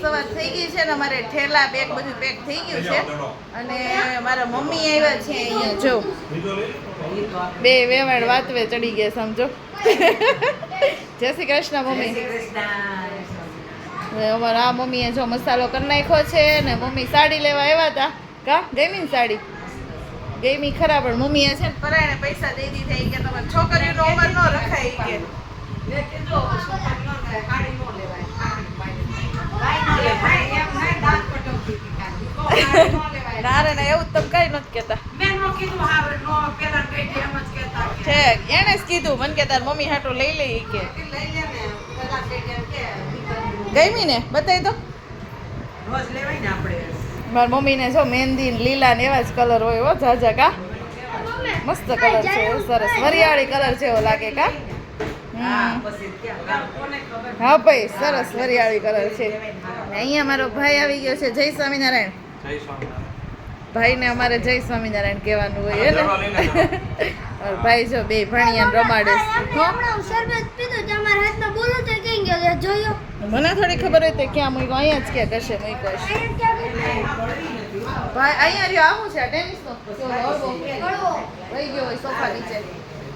સવાર થઈ ગઈ છે ને અમારે ઠેલા બેગ બધું પેક થઈ ગયું છે. અને મારા મમ્મી આવ્યા છે અહીંયા જો. બે વેવાડ વાતવે ચડી ગયા સમજો. જય શ્રી કૃષ્ણ મમ્મી. અમારા આ મમ્મીએ જો મસાલો કરી નાખ્યો છે ને મમ્મી સાડી લેવા આવ્યા હતા. કા? ગેમિંગ સાડી? ગેમી ખરા પણ મમ્મીએ છે ને પરાયણે પૈસા દઈ દીધા કે તમારે છોકરીઓનો ઉંમર ન રખાય કે ના રે ના એવું તો તમે કઈ નથી કેતા છે એને જ કીધું. મને કે તાર મમ્મી હાટો લઈ લઈ કે ગમી ને? બતાવી તો. મારી મમ્મીને જો મહેંદી ને લીલા ને એવા જ કલર હોય હો જાજા કા? મસ્ત કલર છે સરસ. વરિયાળી કલર જેવો લાગે કા? હમ. હા ભાઈ સરસ વરિયાળી કલર છે. અહીંયા મારો ભાઈ આવી ગયો છે. જય સ્વામિનારાયણ. ભાઈને અમારે જય સ્વામિનારાયણ કહેવાનું હોય ને? ભાઈ જો બે ભણિયા રમાડે છે. હો? હમણાં શરબત પીધું તમારા હાથમાં બોલો તો કઈ ગયો જોયો. મને થોડી ખબર હોય તો ક્યાં મૂક્યો અહીંયા જ ક્યાં કશે મૂક્યો ભાઈ અહીંયા રહ્યો આવું છે ટેનિસ નો વહી ગયો હોય સોફા નીચે.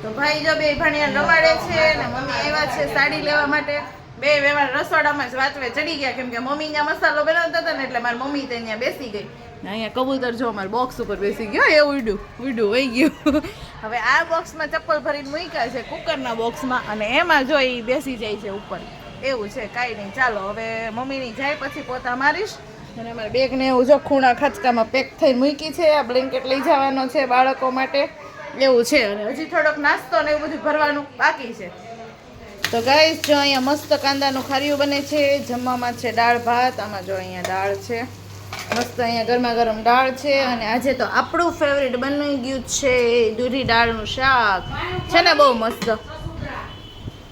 તો ભાઈ જો બે ભણિયા રમાડે છે ને મમ્મી આવ્યા છે સાડી લેવા માટે. બે વ્યવહાર રસોડામાં જ વાંચવે. ચડી ગયા કેમ કે મમ્મી ત્યાં મસાલો બનાવતા હતા ને એટલે મારી મમ્મી ત્યાં બેસી ગઈ. અહીંયા કબૂતર જો અમારે બોક્સ ઉપર બેસી ગયો. એ ઉડ્યું. ઉડ્યું વહી ગયું. હવે આ બોક્સમાં ચપ્પલ ભરીને મૂક્યા છે કુકરના બોક્સમાં અને એમાં જો એ બેસી જાય છે ઉપર. એવું છે, કાંઈ નહીં. ચાલો, હવે મમ્મીની જાય પછી પોતા મારીશ. અને અમારે બેગને એવું જો ખૂણા ખચકામાં પેક થઈને મૂકી છે. આ બ્લેન્કેટ લઈ જવાનો છે બાળકો માટે. એવું છે. અને હજી થોડોક નાસ્તો ને એવું બધું ભરવાનું બાકી છે. તો ગાઈસ જો અહીંયા મસ્ત કાંદાનું ખારીયું બને છે, જમવામાં છે દાળ, ભાત, આમાં જો અહીંયા દાળ છે. મસ્ત અહીંયા ગરમા ગરમ દાળ છે અને આજે તો આપણું ફેવરેટ બની ગયું છે દૂધી દાળનું શાક. છે ને બહુ મસ્ત.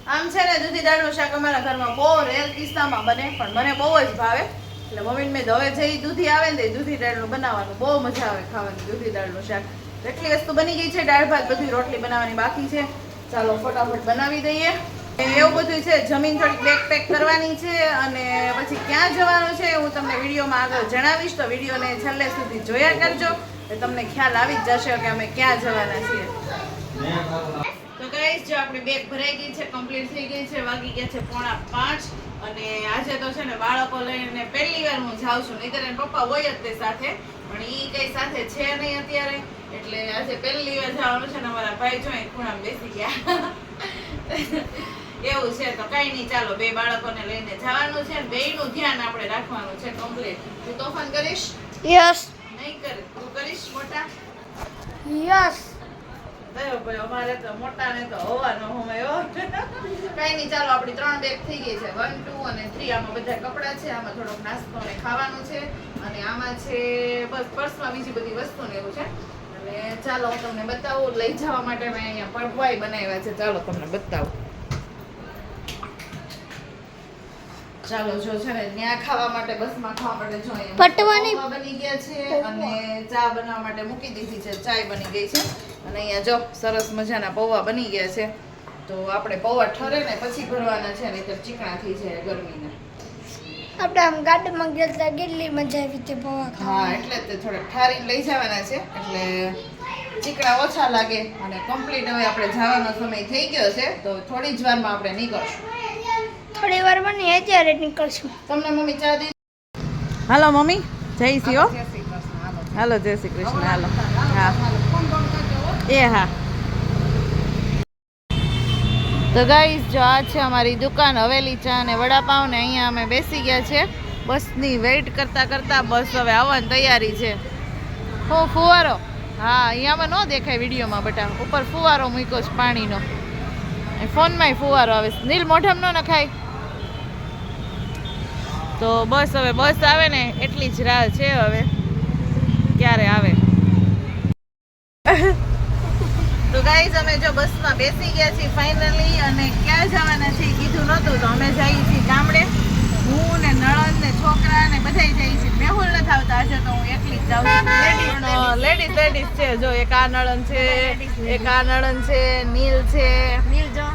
આમ છે ને દૂધી દાળનું શાક અમારા ઘરમાં બહુ રેર કિસ્સામાં બને, પણ મને બહુ જ ભાવે. એટલે મમ્મીને મેં હવે જે દૂધી આવે ને તે દૂધી દાળનું બનાવવાનું બહુ મજા આવે ખાવાની દૂધી દાળનું શાક. એટલી વસ્તુ બની ગઈ છે, દાળ, ભાત બધી રોટલી બનાવવાની બાકી છે. ચાલો ફટાફટ બનાવી દઈએ. એવું બધું છે, જમીન થોડીક બેક પેક કરવાની છે અને પછી ક્યાં જવાનું છે હું તમને વિડીયોમાં આગળ જણાવીશ, તો વિડીયોને છેલ્લે સુધી જોયા કરજો. તમને ખ્યાલ આવી જ જશે કે અમે ક્યાં જવાના છીએ. તો ગાઈસ જો આપણી બેગ ભરાઈ ગઈ છે કમ્પ્લીટ થઈ ગઈ છે, વાગી ગયા છે પોણા પાંચ અને આજે તો છે ને બાળકો લઈને પહેલી વાર હું જાઉં છું. નહીંતર એના પપ્પા હોય જ તે સાથે, પણ એ કઈ સાથે છે નહીં અત્યારે. એટલે આજે પહેલી વાર જવાનું છે ને અમારા ભાઈ જો ખૂણા બેસી ગયા. એવું છે તો કઈ નહીં ચાલો બે બાળકોને લઈને જવાનું છે. ને બેયનું ધ્યાન આપણે રાખવાનું છે કમ્પ્લીટ તું તોફાન કરીશ? યસ નહીં કરે? તું કરીશ મોટા? યસ ભાઈ અમારે તો મોટા ને તો હોવાનો હમાયો કઈ નહીં ચાલો આપણી ત્રણ બેગ થઈ ગઈ છે. વન ટુ અને થ્રી આમાં બધા કપડાં છે આમાં થોડોક નાસ્તો ને ખાવાનું છે. અને આમાં છે બસ પર્સમાં બીજી બધી વસ્તુ ને એવું છે. અને ચાલો હું તમને બતાવું. લઈ જવા માટે મેં અહીંયા પડવાય બનાવ્યા છે. ચાલો તમને બતાવું. ચાલો જો છે ને ત્યાં ખાવા માટે બસમાં ખાવા માટે જોઈએ. પટવાની- બની ગયા છે અને ચા બનાવવા માટે મૂકી દીધી છે. ચાય બની ગઈ છે. અને અહીંયા જો સરસ મજાના પૌવા બની ગયા છે. તો આપણે પૌવા ઠરે ને પછી ભરવાના છે નહીતર ચીકણા થઈ જાય ગરમીના. આપણે આમ ગાર્ડનમાં ગયા હતા કેટલી મજા આવી હતી પૌવા હા એટલે તે થોડા ઠારીને લઈ જવાના છે. એટલે ચીકણા ઓછા લાગે અને કમ્પ્લીટ હવે આપણે જવાનો સમય થઈ ગયો છે. તો થોડી જ વારમાં આપણે નીકળશું. થોડી વાર બની અત્યારે નીકળશું. તમને મમ્મી ચા દે હાલો મમ્મી જય શ્રી હો. હાલો જય શ્રી કૃષ્ણ હાલો. હા. એ હા. તો ગાઈસ જો આ છે અમારી દુકાન હવેલી ચા અને વડાપાવ ને અહીંયા અમે બેસી ગયા છે. બસની વેઇટ કરતાં કરતાં બસ હવે આવવાની તૈયારી છે. હો ફુવારો. હા અહીંયામાં ન દેખાય વિડીયોમાં બટા. ઉપર ફુવારો મૂક્યો છે પાણીનો. એ ફોનમાંય ફુવારો આવે છે. નીલ મોઢામ ન નખાય. તો બસ હવે બસ આવે ને એટલી જ રાહ છે હવે. ક્યારે આવે? તો ગાઈઝ અમે જો બસમાં બેસી ગયા છીએ ફાઇનલી અને ક્યાં જવાના છીએ કીધું નહોતું તો અમે જઈએ છીએ ગામડે. હું ને નણંદ ને છોકરા ને બધાય જઈએ છીએ. મેહુલ નથી આવતા આજે તો હું એકલી જ જાઉં લેડીઝ લેડીઝ છે. જો એક આ નણંદ છે એક આ નણંદ છે નીલ છે.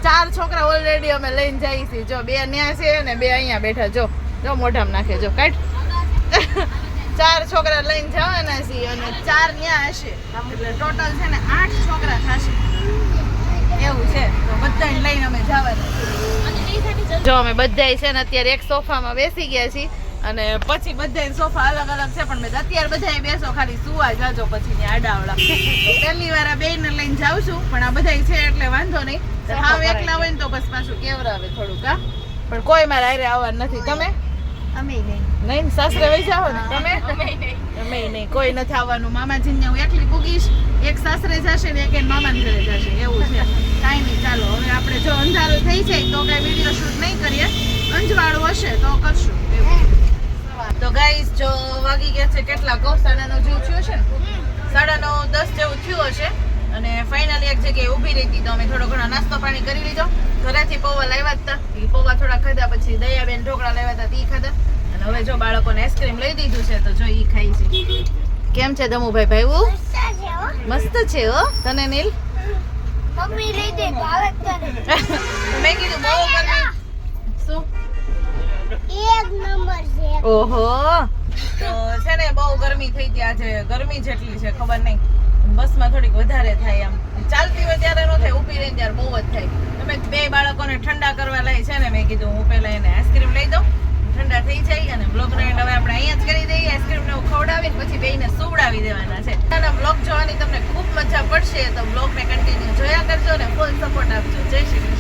ચાર છોકરા ઓલરેડી અમે લઈને જઈએ છીએ. જો બે ન્યા છે ને બે અહીંયા બેઠા. જો જો મોઢામાં નાખે. જો કાઢ. ચાર છોકરા લઈને જવાના છીએ અને ચાર ન્યા હશે. એટલે ટોટલ છે ને આઠ છોકરા થશે. એવું છે. તો બધાને લઈને અમે જવાના જો અમે બધાય છે ને અત્યારે એક સોફામાં બેસી ગયા છીએ અને પછી બધાય સોફા અલગ અલગ છે પણ મેં અત્યારે બધાય બેસો ખાલી સુવા જાજો પછી ને આડાવડા પહેલી વાર આ બેન લઈને જાઉં છું પણ આ બધાય છે એટલે વાંધો નહીં. હા એકલા હોય ને તો બસ પાછું કેવરાવે થોડુંક હા. પણ કોઈ મારા હારે આવવાનું નથી. તમે? અમે નહીં. નહીં સાસરે વહી જાઓ ને. તમે? તમે નહીં. કોઈ નથી આવવાનું. મામાજીને હું એકલી પૂગીશ એક સાસરે જશે ને એક એન મામાને ઘરે જશે. એવું છે. કાંઈ નહીં ચાલો. હવે આપણે જો અંધારું થઈ જાય તો કાંઈ વીડિયો શૂટ નહીં કરીએ. અંજવાળું હશે તો કરશું. તો ગાઈસ જો વાગી ગયા છે કેટલા? કહો સાડા નો જેવું થયું છે ને? સાડા નવ દસ જેવું થયું હશે. અને ફાઇનલી એક જગ્યાએ ઊભી રહી હતી તો અમે થોડો ઘણો નાસ્તો પાણી કરી લીધો. ઘરેથી પૌવા લાવ્યા હતા ઈ પૌવા થોડા ખાધા પછી દયાબેન ઢોકળા લાવ્યા હતા ઈ ખાધા. અને હવે જો બાળકોને આઈસ્ક્રીમ લઈ દીધું છે તો જો એ ખાઈ છે. કેમ છે દમુભાઈ ભાઈવું મસ્ત છે હો. તને નીલ? મમ્મી લઈ દે ભાવે તને. મેં કીધું બહુ ગરમી શું? એક નંબર છે. ઓહો. તો છે ને બહુ ગરમી થઈ હતી આજે. ગરમી જેટલી છે ખબર નહીં. બસમાં થોડીક વધારે થાય આમ ચાલતી હોય ત્યારે ન થાય, ઊભી રહીને ત્યારે બહુ જ થાય. તમે બે બાળકોને ઠંડા કરવા લઈ છે ને, મેં કીધું હું પહેલા એને આઈસ્ક્રીમ લઈ દઉં. ઠંડા થઈ જાય અને બ્લોગ એન્ડ હવે આપણે અહીંયા જ કરી દઈએ. આઈસ્ક્રીમ ને ખવડાવી પછી બેયને સુવડાવી દેવાના છે. અને બ્લોગ જોવાની તમને ખૂબ મજા પડશે, તો બ્લોગને કન્ટિન્યુ જોયા કરજો ને ફૂલ સપોર્ટ આપજો. જય શ્રી